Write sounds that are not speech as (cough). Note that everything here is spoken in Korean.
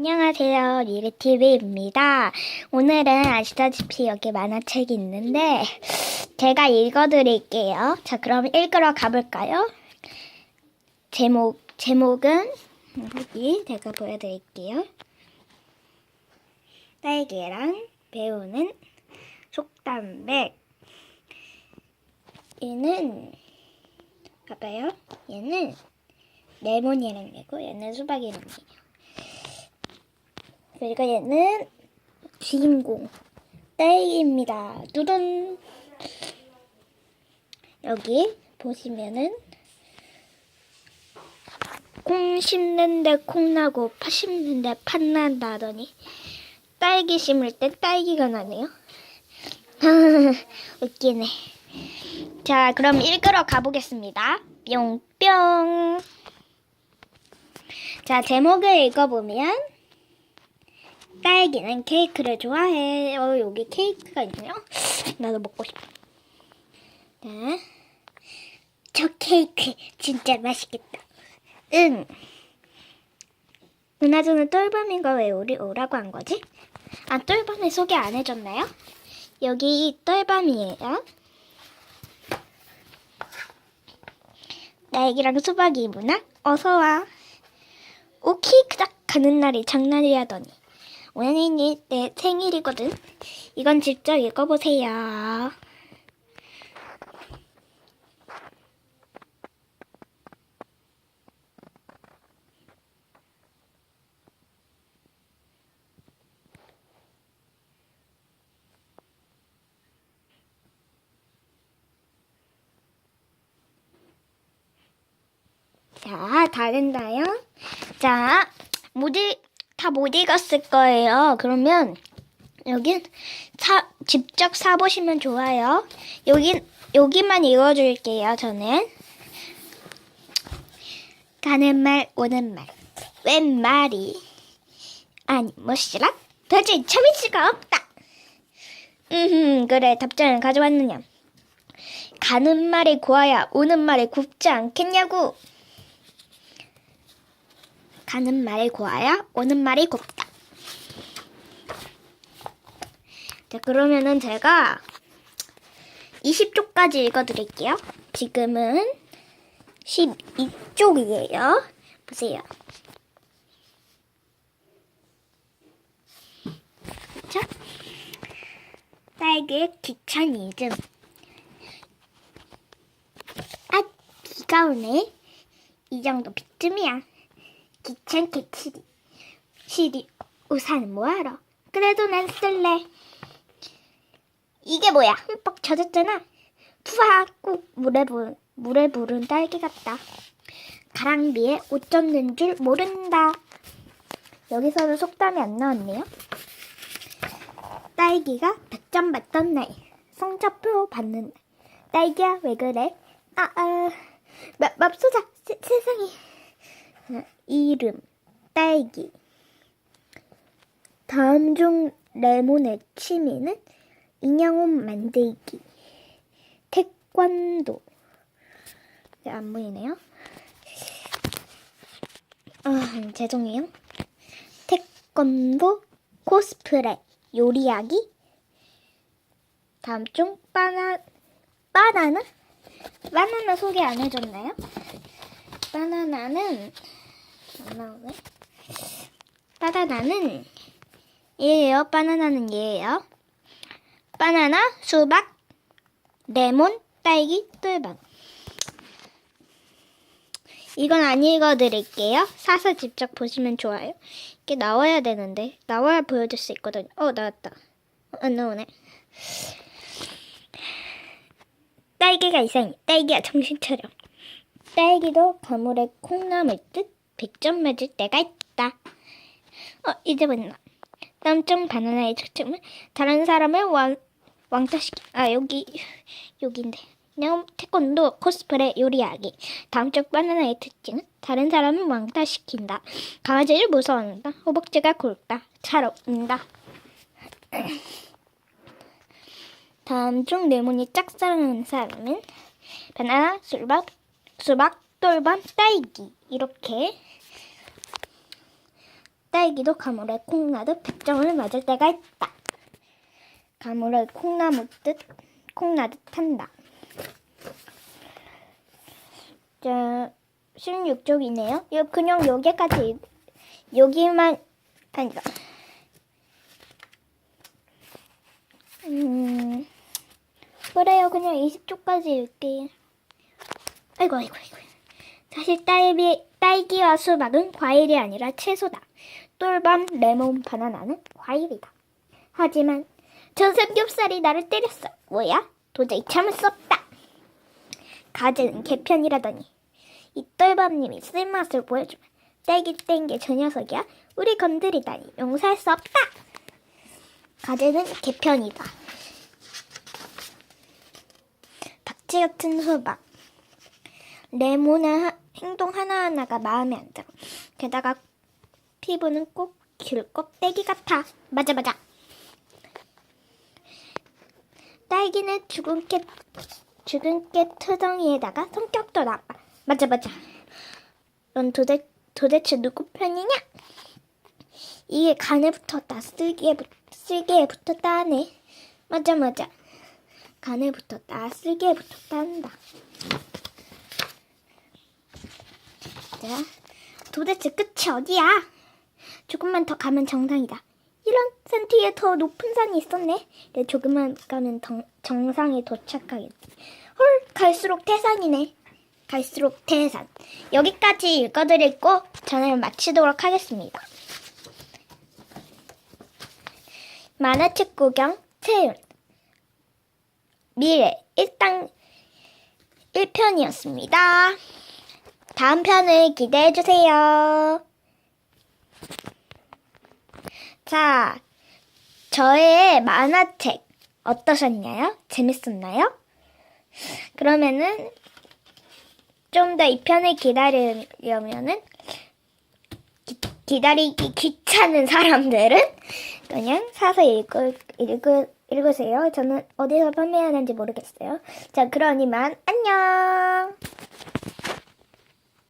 안녕하세요. 리르TV입니다. 오늘은 아시다시피 여기 만화책이 있는데, 제가 읽어드릴게요. 자, 그럼 읽으러 가볼까요? 제목, 제목은, 여기 제가 보여드릴게요. 딸기랑 배우는 속담백. 얘는, 봐봐요. 얘는 레몬이랑 얘고, 얘는 수박이랑 얘요. 그리고 얘는 주인공 딸기입니다. 뚜둔 여기 보시면은 콩 심는데 콩 나고 파 심는데 팥 난다더니 딸기 심을 때 딸기가 나네요. (laughs) 웃기네. 자, 그럼 읽으러 가보겠습니다. 뿅뿅. 자, 제목을 읽어보면 딸기는 케이크를 좋아해. 어, 여기 케이크가 있네요. (laughs) 나도 먹고 싶어. 네. 저 케이크 진짜 맛있겠다. 응. 은하주는 똘밤인가 왜 우리 오라고 한 거지? 아, 똘밤을 소개 안 해줬나요? 여기 똘밤이에요. 딸기랑 수박이구나. 어서 와. 오 케이크 딱 가는 날이 장난이라더니. 오늘이 내 생일이거든. 이건 직접 읽어보세요. 자, 다 된다요. 자, 모두 다못 읽었을 거예요. 그러면 여긴 사, 직접 사보시면 좋아요. 여긴 여기만 읽어줄게요. 저는 가는 말 오는 말 웬 말이 아니 뭐시라 도저히 참을 수가 없다. 음 그래 답장을 가져왔느냐. 가는 말이 고와야 오는 말이 곱지 않겠냐고. 가는 말이 고와야 오는 말이 곱다. 자, 그러면은 제가 20쪽까지 읽어드릴게요. 지금은 12쪽이에요. 보세요. 자, 딸기의 귀차니즘. 아, 비가 오네. 이 정도 비쯤이야. 귀찮게 치리. 시리, 우산 뭐하러? 그래도 난 쓸래. 이게 뭐야? 흠뻑 젖었잖아. 푸악 꼭 물에 부, 물에 부른 딸기 같다. 가랑비에 옷 젖는 줄 모른다. 여기서는 속담이 안 나왔네요. 딸기가 100점 받던 날. 성적표 받는 날. 딸기야 왜 그래? 아, 아, 맙, 맙소사 세, 세상에. 어, 이름 딸기. 다음 중 레몬의 취미는 인형옷 만들기. 태권도. 네, 안 보이네요. 아, 죄송해요. 태권도, 코스프레, 요리하기. 다음 중 바나 바나나? 바나나 소개 안 해줬나요? 바나나는 안 나오네. 바나나는 얘예요. 바나나는 얘예요. 바나나, 수박, 레몬, 딸기, 똘방. 이건 안 읽어드릴게요. 사서 직접 보시면 좋아요. 이게 나와야 되는데 나와야 보여줄 수 있거든요. 어 나왔다. 어, 안 나오네. 딸기가 이상해. 딸기야 정신 차려. 딸기도 가물에 콩나물 듯 100점 맞을 때가 있다. 어 이제 봤나. 땀점 바나나의 특징은 다른 사람을 왕, 왕따시키 아 여기 여기인데. 그냥 태권도 코스프레 요리하기. 다음 쪽 바나나의 특징은 다른 사람을 왕따시킨다. 강아지를 무서워한다. 허벅지가 굵다. 잘 없는다. 다음 중 레몬이 짝사랑하는 사람은 바나나 수박 수박 똘밤 딸기 이렇게 딸기도 가물에 콩나듯 100점을 맞을 때가 있다. 가물에 콩나무 뜻 콩나듯 한다. 자, 16쪽이네요. 요 그냥 여기까지 읽- 여기만 아니다. 음, 그래요. 그냥 20쪽까지 읽게요. 아이고, 아이고, 아이고. 사실 딸기, 딸기와 수박은 과일이 아니라 채소다. 똘밤, 레몬, 바나나는 과일이다. 하지만 저 삼겹살이 나를 때렸어. 뭐야? 도저히 참을 수 없다. 가재는 개편이라더니 이 똘밤님이 쓸맛을 보여주면 딸기 땡게 저 녀석이야? 우리 건드리다니 용서할 수 없다. 가재는 개편이다. 박쥐 같은 수박. 레몬의 하- 행동 하나하나가 마음에 안 들어. 게다가 피부는 꼭 귤껍데기 같아. 맞아 맞아. 딸기는 죽은 깨 죽은 깨 투덩이에다가 성격도 나빠. 맞아 맞아. 넌 도대 도대체 누구 편이냐? 이게 간에 붙었다. 쓸개에 붙 쓸개에 붙었다 하네. 맞아 맞아. 간에 붙었다. 쓸개에 붙었다 한다. 자, 도대체 끝이 어디야? 조금만 더 가면 정상이다. 이런 산 뒤에 더 높은 산이 있었네. 이제 조금만 가면 정, 정상에 도착하겠지. 헐, 갈수록 태산이네. 갈수록 태산. 여기까지 읽어드리고 저는 마치도록 하겠습니다. 만화책 구경 채윤 미래 일당 1편이었습니다. 다음 편을 기대해 주세요. 자, 저의 만화책 어떠셨나요? 재밌었나요? 그러면은 좀 더 이 편을 기다리려면은 기, 기다리기 귀찮은 사람들은 그냥 사서 읽을, 읽을, 읽으세요. 저는 어디서 판매하는지 모르겠어요. 자, 그러니만 안녕!